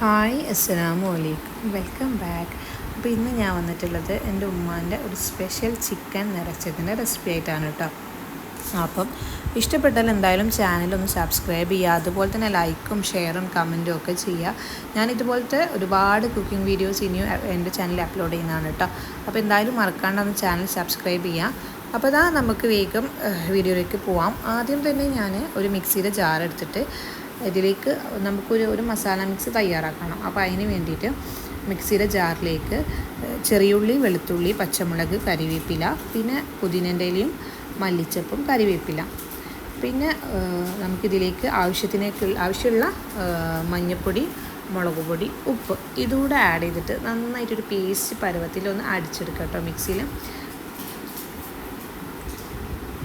Hi അസ്സലാമു അലൈക്കും. Welcome back. അപ്പോൾ ഇന്ന് ഞാൻ വന്നിട്ടുള്ളത് എന്റെ ഉമ്മാന്റെ ഒരു സ്പെഷ്യൽ ചിക്കൻ നിറച്ചതിന്റെ റെസിപ്പി ആയിട്ടാണ് കേട്ടോ. അപ്പം ഇഷ്ടപ്പെട്ടാൽ എന്തായാലും ചാനലൊന്ന് സബ്സ്ക്രൈബ് ചെയ്യുക. അതുപോലെ തന്നെ ലൈക്കും ഷെയറും കമന്റും ഒക്കെ ചെയ്യുക. ഞാൻ ഇതുപോലത്തെ ഒരുപാട് കുക്കിംഗ് വീഡിയോസ് ഇനിയും എന്റെ ചാനലിൽ അപ്ലോഡ് ചെയ്യുന്നതാണ് കേട്ടോ. അപ്പോൾ എന്തായാലും മറക്കാണ്ടൊന്ന് ചാനൽ സബ്സ്ക്രൈബ് ചെയ്യുക. അപ്പോൾ ഇതാ നമുക്ക് വേഗം വീഡിയോയിലേക്ക് പോവാം. ആദ്യം തന്നെ ഞാൻ ഒരു മിക്സിയുടെ ജാർ എടുത്തിട്ട് ഇതിലേക്ക് നമുക്കൊരു ഒരു മസാല മിക്സ് തയ്യാറാക്കണം. അപ്പോൾ അതിന് വേണ്ടിയിട്ട് മിക്സിയുടെ ജാറിലേക്ക് ചെറിയുള്ളി വെളുത്തുള്ളി പച്ചമുളക് കരിവേപ്പില പിന്നെ പുതിനന്റെ ഇലയും മല്ലിച്ചപ്പും കരിവേപ്പില. പിന്നെ നമുക്കിതിലേക്ക് ആവശ്യത്തിനേക്ക് ആവശ്യമുള്ള മഞ്ഞൾപ്പൊടി മുളക് പൊടി ഉപ്പ്. ഇതുകൂടെ ആഡ് ചെയ്തിട്ട് നന്നായിട്ടൊരു പേസ്റ്റ് പരുവത്തിൽ ഒന്ന് അടിച്ചെടുക്കാം കേട്ടോ മിക്സിയിൽ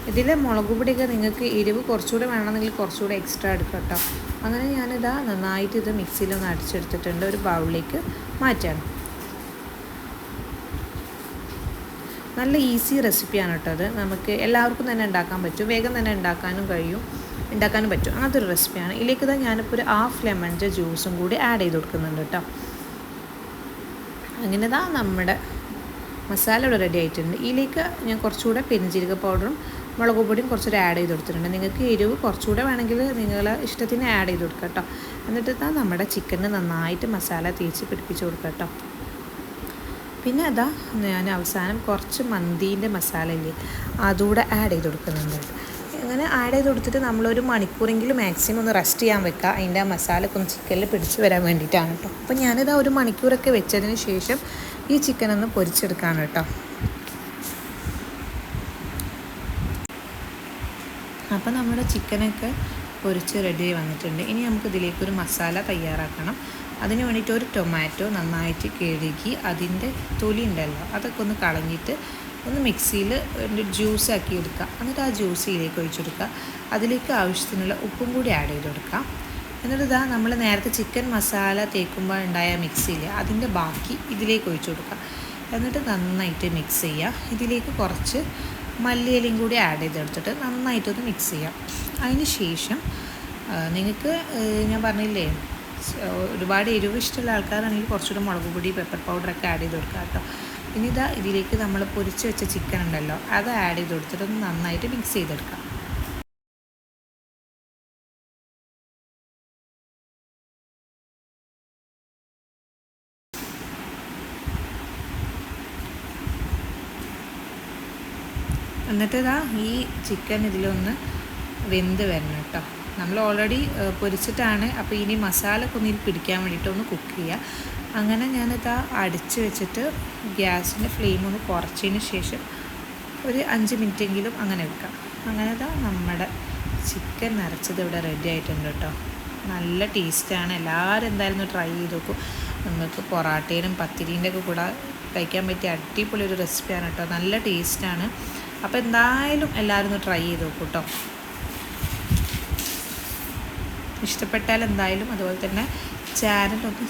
ഇതിൽ മുളക് പൊടിയൊക്കെ നിങ്ങൾക്ക് എരിവ് കുറച്ചുകൂടെ വേണമെന്നെങ്കിൽ കുറച്ചുകൂടെ എക്സ്ട്രാ എടുക്കാം കേട്ടോ. അങ്ങനെ ഞാനിതാ നന്നായിട്ട് ഇത് മിക്സിയിലൊന്ന് അടിച്ചെടുത്തിട്ടുണ്ട്. ഒരു ബൗളിലേക്ക് മാറ്റണം നല്ല ഈസി റെസിപ്പിയാണ് കേട്ടോ അത്. നമുക്ക് എല്ലാവർക്കും തന്നെ ഉണ്ടാക്കാൻ പറ്റും. വേഗം തന്നെ ഉണ്ടാക്കാനും കഴിയും. ഉണ്ടാക്കാനും പറ്റും. അങ്ങനത്തെ ഒരു റെസിപ്പിയാണ് ഇതിലേക്ക് തന്നെ ഞാനിപ്പോൾ ഒരു ഹാഫ് ലെമണിന്റെ ജ്യൂസും കൂടി ആഡ് ചെയ്ത് കൊടുക്കുന്നുണ്ട് കേട്ടോ. അങ്ങനെ ഇതാ നമ്മുടെ മസാല ഇവിടെ റെഡി ആയിട്ടുണ്ട്. ഇതിലേക്ക് ഞാൻ കുറച്ചുകൂടെ പെരിഞ്ചീരക പൗഡറും മുളക് പൊടിയും കുറച്ചൊരു ആഡ് ചെയ്ത് കൊടുത്തിട്ടുണ്ട്. നിങ്ങൾക്ക് എരിവ് കുറച്ചുകൂടെ വേണമെങ്കിൽ നിങ്ങൾ ഇഷ്ടത്തിന് ആഡ് ചെയ്ത് കൊടുക്കുക കേട്ടോ. എന്നിട്ട് നമ്മുടെ ചിക്കന് നന്നായിട്ട് മസാല തേച്ച് പിടിപ്പിച്ച് കൊടുക്കുക കേട്ടോ. പിന്നെ അതാ ഞാൻ അവസാനം കുറച്ച് മന്തീന്റെ മസാല ഇല്ലേ അതുകൂടെ ആഡ് ചെയ്ത് കൊടുക്കുന്നുണ്ട്. അങ്ങനെ ആഡ് ചെയ്ത് കൊടുത്തിട്ട് നമ്മളൊരു മണിക്കൂറെങ്കിലും മാക്സിമം ഒന്ന് റെസ്റ്റ് ചെയ്യാൻ വെക്കുക. അതിന്റെ ആ മസാലയൊക്കെ ഒന്ന് ചിക്കനിൽ പിടിച്ച് വരാൻ വേണ്ടിയിട്ടാണ് കേട്ടോ. അപ്പോൾ ഞാനിതാ ഒരു മണിക്കൂറൊക്കെ വെച്ചതിന് ശേഷം ഈ ചിക്കനൊന്ന് പൊരിച്ചെടുക്കാൻ കേട്ടോ. അപ്പോൾ നമ്മുടെ ചിക്കനൊക്കെ പൊരിച്ച് റെഡി വന്നിട്ടുണ്ട്. ഇനി നമുക്ക് ഇതിലേക്ക് ഒരു മസാല തയ്യാറാക്കണം. അതിന് വേണ്ടിയിട്ട് ഒരു ടൊമാറ്റോ നന്നായിട്ട് കഴുകി അതിന്റെ തൊലി ഉണ്ടല്ലോ അതൊക്കെ ഒന്ന് കളഞ്ഞിട്ട് ഒന്ന് മിക്സിയിൽ ജ്യൂസ് ആക്കി എടുക്കുക. എന്നിട്ട് ആ ജ്യൂസ് ഇതിലേക്ക് ഒഴിച്ചെടുക്കുക അതിലേക്ക് ആവശ്യത്തിനുള്ള ഉപ്പും കൂടി ആഡ് ചെയ്ത് കൊടുക്കാം എന്നിട്ട് ഇതാ നമ്മൾ നേരത്തെ ചിക്കൻ മസാല തേക്കുമ്പോൾ ഉണ്ടായ മിക്സിയിൽ അതിന്റെ ബാക്കി ഇതിലേക്ക് ഒഴിച്ചു കൊടുക്കുക. എന്നിട്ട് നന്നായിട്ട് മിക്സ് ചെയ്യുക. ഇതിലേക്ക് കുറച്ച് മല്ലിയിലയും കൂടി ആഡ് ചെയ്തെടുത്തിട്ട് നന്നായിട്ടൊന്ന് മിക്സ് ചെയ്യാം. അതിന് ശേഷം നിങ്ങൾക്ക് ഞാൻ പറഞ്ഞില്ലേ ഒരുപാട് എരിവ് ഇഷ്ടമുള്ള ആൾക്കാരാണെങ്കിൽ കുറച്ചുകൂടി മുളക് പൊടി പെപ്പർ പൗഡറൊക്കെ ആഡ് ചെയ്ത് കൊടുക്കുക കേട്ടോ. ഇനി ഇതാ ഇതിലേക്ക് നമ്മൾ പൊരിച്ച് വെച്ച ചിക്കൻ ഉണ്ടല്ലോ അത് ആഡ് ചെയ്ത് കൊടുത്തിട്ട് ഒന്ന് നന്നായിട്ട് മിക്സ് ചെയ്തെടുക്കാം. എന്നിട്ട് ഇതാ ഈ ചിക്കൻ ഇതിലൊന്ന് വെന്ത് വരണം കേട്ടോ നമ്മൾ ഓൾറെഡി പൊരിച്ചിട്ടാണ്. അപ്പോൾ ഇനി മസാല കുന്നിൽ പിടിക്കാൻ വേണ്ടിയിട്ട് ഒന്ന് കുക്ക് ചെയ്യുക അങ്ങനെ ഞാനിതാ അടിച്ച് വെച്ചിട്ട് ഗ്യാസിന്റെ ഫ്ലെയിം ഒന്ന് കുറച്ചതിന് ശേഷം ഒരു അഞ്ച് മിനിറ്റെങ്കിലും അങ്ങനെ വെക്കാം. അങ്ങനെ ഇതാ നമ്മുടെ ചിക്കൻ നിറച്ചത് ഇവിടെ റെഡി ആയിട്ടുണ്ട് കേട്ടോ നല്ല ടേസ്റ്റാണ് എല്ലാവരും എന്തായാലും ട്രൈ ചെയ്ത് നോക്കും. നിങ്ങൾക്ക് പൊറാട്ടയിലും പത്തിരീന്റെ ഒക്കെ കൂടെ കഴിക്കാൻ പറ്റിയ അടിപൊളി ഒരു റെസിപ്പിയാണ് കേട്ടോ. നല്ല ടേസ്റ്റാണ് അപ്പോൾ എന്തായാലും എല്ലാവരും ഒന്ന് ട്രൈ ചെയ്ത് നോക്കൂ കേട്ടോ ഇഷ്ടപ്പെട്ടാൽ എന്തായാലും അതുപോലെ തന്നെ ചാനൽ ഒന്ന്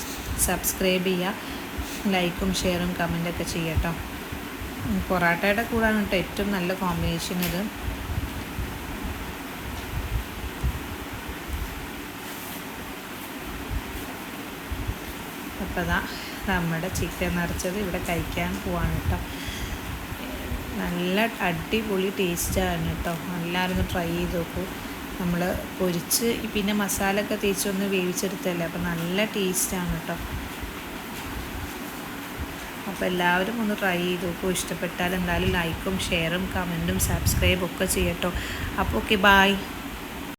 സബ്സ്ക്രൈബ് ചെയ്യുക. ലൈക്കും ഷെയറും കമന്റൊക്കെ ചെയ്യട്ടോ പൊറാട്ടയുടെ കൂടാണ് കേട്ടോ ഏറ്റവും നല്ല കോമ്പിനേഷൻ ഇത്. അപ്പോൾ അതാ നമ്മുടെ ചിക്കൻ നിറച്ചത് ഇവിടെ കഴിക്കാൻ പോവാണ് കേട്ടോ. നല്ല അടിപൊളി ടേസ്റ്റാണ് കേട്ടോ. എല്ലാവരും ഒന്ന് ട്രൈ ചെയ്ത് നോക്കൂ. നമ്മൾ പൊരിച്ച് പിന്നെ മസാല ഒക്കെ തേച്ചൊന്ന് വേവിച്ചെടുത്തല്ലേ അപ്പോൾ നല്ല ടേസ്റ്റാണ് കേട്ടോ. അപ്പോൾ എല്ലാവരും ഒന്ന് ട്രൈ ചെയ്ത് നോക്കൂ. ഇഷ്ടപ്പെട്ടാൽ എന്തായാലും ലൈക്കും ഷെയറും കമന്റും സബ്സ്ക്രൈബും ഒക്കെ ചെയ്യട്ടോ. അപ്പോൾ ഓക്കെ ബായ്.